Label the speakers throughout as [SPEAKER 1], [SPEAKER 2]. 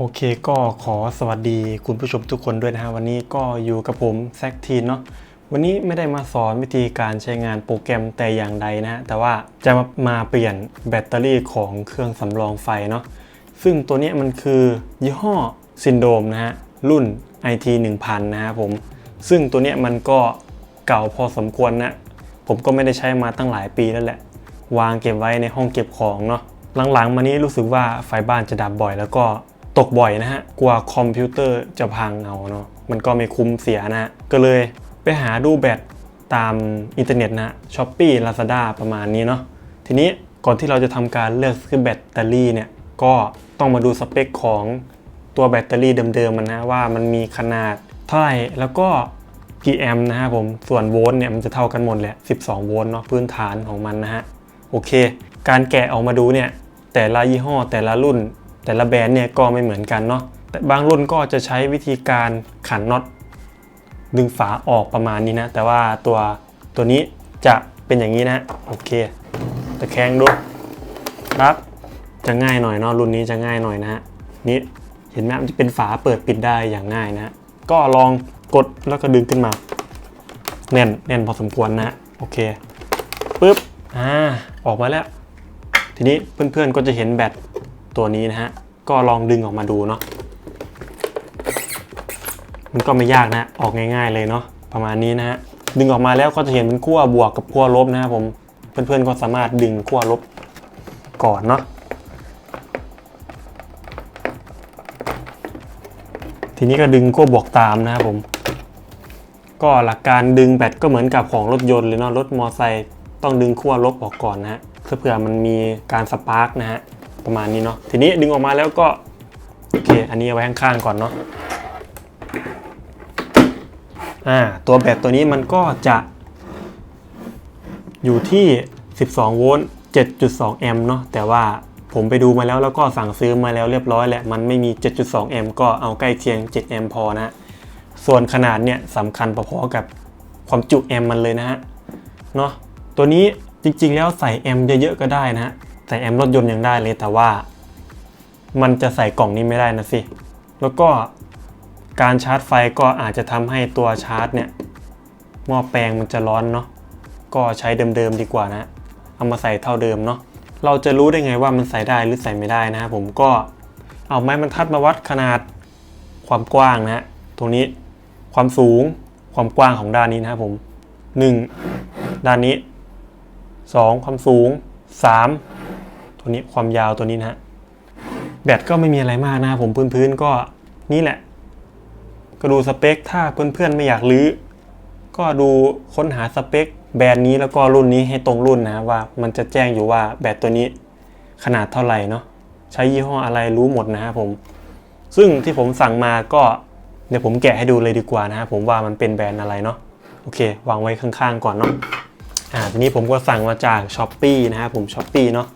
[SPEAKER 1] โอเคก็ขอสวัสดีคุณผู้ชมทุกคนด้วยนะฮะวันนี้ก็อยู่กับผมแซกทีนเนาะวันนี้ไม่ได้มาสอนวิธีการใช้งานโปรแกรมแต่อย่างใดนะฮะแต่ว่าจะมามาเปลี่ยนแบตเตอรี่ของเครื่องสำรองไฟเนาะซึ่งตัวนี้มันคือยี่ห้อซินโดมนะฮะรุ่น IT 1000นะฮะผมซึ่งตัวนี้มันก็เก่าพอสมควรนะผมก็ไม่ได้ใช้มาตั้งหลายปีแล้วแหละ วางเก็บไว้ในห้องเก็บของเนาะหลังๆ มานี้รู้สึกว่าไฟบ้านจะดับบ่อยแล้วก็ ตกบ่อยนะฮะ กลัวคอมพิวเตอร์จะพังเอาเนาะ มันก็ไม่คุ้มเสียนะฮะก็เลยไปหาดูแบตตามอินเทอร์เน็ตนะช้อปปี้ลาซาด้าประมาณนี้เนาะ ทีนี้ก่อนที่เราจะทำการเลือกซื้อแบตเตอรี่เนี่ย ก็ต้องมาดูสเปคของตัวแบตเตอรี่เดิมๆมันนะว่ามันมีขนาดเท่าไหร่แล้วก็กี่แอมป์นะครับผม ส่วนโวลต์เนี่ยมันจะเท่ากันหมดแหละ 12 โวลต์เนาะพื้นฐานของมันนะฮะ โอเค การแกะออกมาดูเนี่ยแต่ละยี่ห้อแต่ละรุ่น แต่ละแบรนด์เนี่ยก็ไม่เหมือนกันเนาะแต่บางรุ่นก็จะใช้วิธีการขันน็อตดึงฝาออกประมาณนี้นะ แต่ว่าตัวตัวนี้จะเป็นอย่างนี้นะโอเคตะแคงดูครับจะง่ายหน่อยเนาะรุ่นนี้จะง่ายหน่อยนะฮะนี่เห็นไหมมันจะเป็นฝาเปิดปิดได้อย่างง่ายนะก็ลองกดแล้วก็ดึงขึ้นมา แน่นแน่นพอสมควรนะโอเคปุ๊บอ่าออกมาแล้ว ทีนี้เพื่อนๆก็จะเห็นแบต ตัวนี้นะฮะ ก็ลองดึงออกมาดูเนาะ มันก็ไม่ยากนะ ออกง่ายๆเลยเนาะ ประมาณนี้นะฮะ ดึงออกมาแล้วก็จะเห็นเป็นขั้วบวกกับขั้วลบนะครับผม เพื่อนๆก็สามารถดึงขั้วลบก่อนเนาะ ทีนี้ก็ดึงขั้วบวกตามนะครับผม ก็หลักการดึงแบตก็เหมือนกับของรถยนต์เลยเนาะ รถมอไซค์ต้องดึงขั้วลบออกก่อนนะฮะเพื่อเผื่อมันมีการสปาร์กนะฮะ ประมาณนี้เนาะทีนี้ดึงออกมาแล้วก็โอเคอันนี้เอาไว้ข้างๆก่อนเนาะอ่าตัวแบตตัวนี้มันก็จะอยู่ที่ 12 โวลต์ 7.2 แอมป์เนาะแต่ว่าผมไปดูมาแล้วแล้วก็สั่งซื้อมาแล้วเรียบร้อยแหละ มันไม่มี 7.2 แอมป์ก็เอาใกล้เคียง 7 แอมป์พอนะ ส่วนขนาดเนี่ยสำคัญพอๆกับความจุแอมป์มันเลยนะฮะ เนาะตัวนี้จริงๆแล้วใส่แอมป์เยอะๆก็ได้นะฮะ ใส่แอมรถยนต์ยังได้เลยแต่ว่า มันจะใส่กล่องนี้ไม่ได้นะสิ แล้วก็การชาร์จไฟก็อาจจะทำให้ตัวชาร์จเนี่ยหม้อแปลงมันจะร้อนเนาะก็ใช้เดิมๆดีกว่านะ เอามาใส่เท่าเดิมเนาะเราจะรู้ได้ไงว่ามันใส่ได้หรือใส่ไม่ได้นะผมก็เอาไม้บรรทัดมาวัดขนาดความกว้างนะฮะตรงนี้ความสูงความกว้างของด้านนี้นะครับผม 1 ด้านนี้ 2 ความสูง 3 ตัวนี้ความยาวตัวนี้นะฮะแบตก็ไม่มีอะไรมากนะครับผมพื้นๆก็นี่แหละ ก็ดูสเปคถ้าเพื่อนๆไม่อยากลื้อก็ดูค้นหาสเปคแบรนด์นี้แล้วก็รุ่นนี้ให้ตรงรุ่นนะว่ามันจะแจ้งอยู่ว่าแบตตัวนี้ขนาดเท่าไหร่เนาะใช้ยี่ห้ออะไรรู้หมดนะครับผม ซึ่งที่ผมสั่งมาก็เดี๋ยวผมแกะให้ดูเลยดีกว่านะครับผมว่ามันเป็นแบรนด์อะไรเนาะโอเค วางไว้ข้างๆก่อนเนาะอ่าทีนี้ผมก็สั่งมาจาก s h อ p e e นะครับผม s h อ p e e เนาะ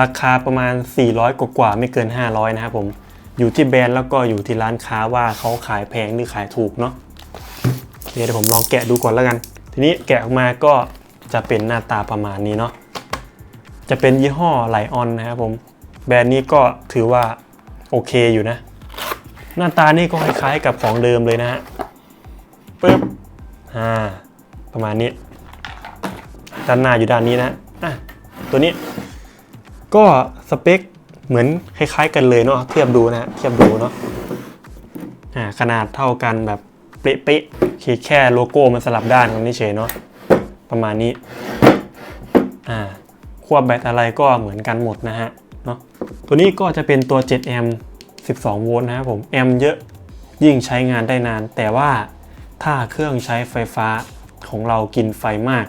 [SPEAKER 1] ราคาประมาณ 400 กว่าๆไม่เกิน 500 นะครับผม อยู่ที่แบรนด์แล้วก็อยู่ที่ร้านค้าว่าเขาขายแพงหรือขายถูกเนาะเคเดี๋ยวผมลองแกะดูก่อนแล้วกัน ทีนี้แกะออกมาก็จะเป็นหน้าตาประมาณนี้เนาะจะเป็นยี่ห้อไลออนนะครับผม แบรนด์นี้ก็ถือว่าโอเคอยู่นะ หน้าตานี่ก็คล้ายๆกับของเดิมเลยนะฮะปึ๊บอ่าประมาณนี้ ด้านหน้าอยู่ด้านนี้นะอะตัวนี้ ก็สเปคเหมือนคล้ายๆกันเลยเนาะเทียบดูนะฮะเทียบดูเนาะอ่าขนาดเท่ากันแบบเป๊ะๆแค่แค่โลโก้มันสลับด้านกันนี่เฉยเนาะประมาณนี้อ่าควบแบตอะไรก็เหมือนกันหมดนะฮะเนาะตัวนี้ก็จะเป็นตัว7แอมป์12 โวลต์นะครับผมแอมเยอะยิ่งใช้งานได้นาน แต่ว่าถ้าเครื่องใช้ไฟฟ้าของเรากินไฟมาก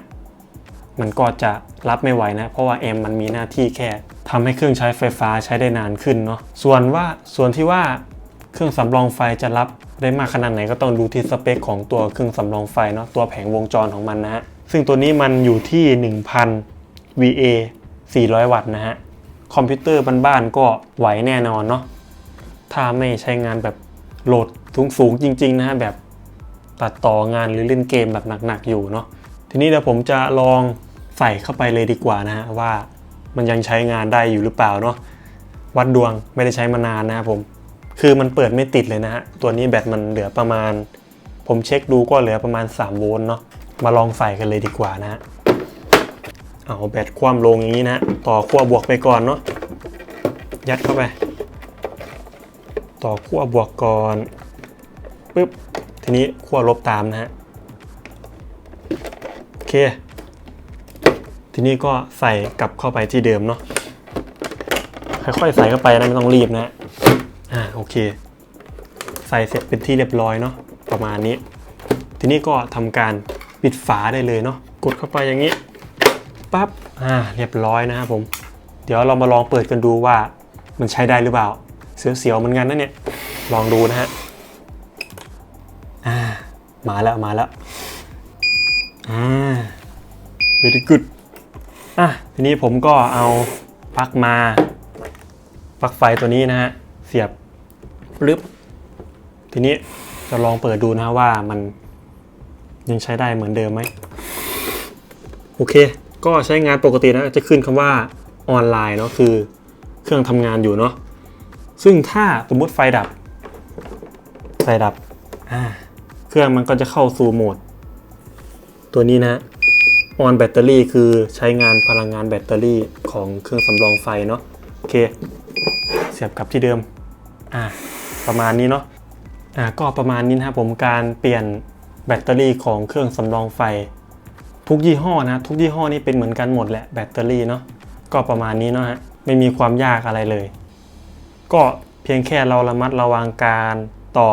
[SPEAKER 1] มันก็จะรับไม่ไหวนะ เพราะว่าแอมมันมีหน้าที่แค่ ทำให้เครื่องใช้ไฟฟ้าใช้ได้นานขึ้นเนาะส่วนว่าส่วนที่ว่าเครื่องสำรองไฟจะรับได้มากขนาดไหนก็ต้องดูที่สเปคของตัวเครื่องสำรองไฟเนาะตัวแผงวงจรของมันนะฮะซึ่งตัวนี้มันอยู่ที่ 1000 VA 400 วัตต์นะฮะคอมพิวเตอร์บ้านๆก็ไหวแน่นอนเนาะถ้าไม่ใช้งานแบบโหลดสูงๆจริงๆนะฮะแบบตัดต่องานหรือเล่นเกมแบบหนักๆอยู่เนาะทีนี้เดี๋ยวผมจะลองใส่เข้าไปเลยดีกว่านะฮะว่า มันยังใช้งานได้อยู่หรือเปล่าเนาะวัดดวงไม่ได้ใช้มานานนะครับผม คือมันเปิดไม่ติดเลยนะฮะตัวนี้แบตมันเหลือประมาณ ผมเช็คดูก็เหลือประมาณ3โวลต์เนาะมาลองใส่กันเลยดีกว่านะฮะเอาแบตคว่ำลงอย่างนี้นะต่อขั้วบวกไปก่อนเนาะยัดเข้าไป ต่อขั้วบวกก่อนปึ๊บทีนี้ขั้วลบตามนะฮะโอเค ทีนี้ก็ใส่กลับเข้าไปที่เดิมเนาะค่อยๆใส่เข้าไปนะไม่ต้องรีบนะอ่าโอเค ใส่เสร็จเป็นที่เรียบร้อยเนาะประมาณนี้ ทีนี้ก็ทำการปิดฝาได้เลยเนาะกดเข้าไปอย่างนี้ปั๊บอ่าเรียบร้อยนะครับผม เดี๋ยวเรามาลองเปิดกันดูว่ามันใช้ได้หรือเปล่า เสียวๆเหมือนกันนะเนี่ยลองดูนะฮะอ่ามาแล้วมาแล้วอ่า very good อะทีนี้ผมก็เอาปลั๊กมาปลั๊กไฟตัวนี้นะฮะเสียบลึบทีนี้จะลองเปิดดูนะว่ามันยังใช้ได้เหมือนเดิมไหมโอเค ก็ใช้งานปกตินะจะขึ้นคำว่าออนไลน์เนาะคือเครื่องทำงานอยู่เนาะซึ่งถ้าสมมติไฟดับ ไฟดับอ่าเครื่องมันก็จะเข้าสู่โหมด ตัวนี้นะ ออนแบตเตอรี่คือใช้งานพลังงานแบตเตอรี่ของเครื่องสำรองไฟเนาะโอเค เสียบกลับที่เดิมอ่าประมาณนี้เนาะอ่าก็ประมาณนี้นะครับผมการเปลี่ยนแบตเตอรี่ของเครื่องสำรองไฟ ทุกยี่ห้อนะ ทุกยี่ห้อนี่เป็นเหมือนกันหมดแหละแบตเตอรี่เนาะก็ประมาณนี้เนาะฮะไม่มีความยากอะไรเลย ก็เพียงแค่เราระมัดระวังการต่อ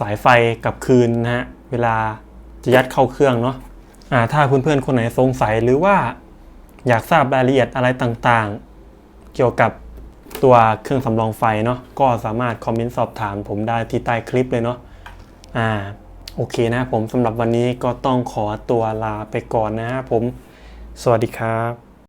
[SPEAKER 1] สายไฟกับคืนนะฮะเวลาจะยัดเข้าเครื่องเนาะ ถ้าเพื่อนๆคนไหนสงสัยหรือว่าอยากทราบรายละเอียดอะไรต่างๆ เกี่ยวกับตัวเครื่องสำรองไฟเนาะก็สามารถคอมเมนต์สอบถามผมได้ที่ใต้คลิปเลยเนาะอ่าโอเคนะผมสำหรับวันนี้ก็ต้องขอตัวลาไปก่อนนะครับผม สวัสดีครับ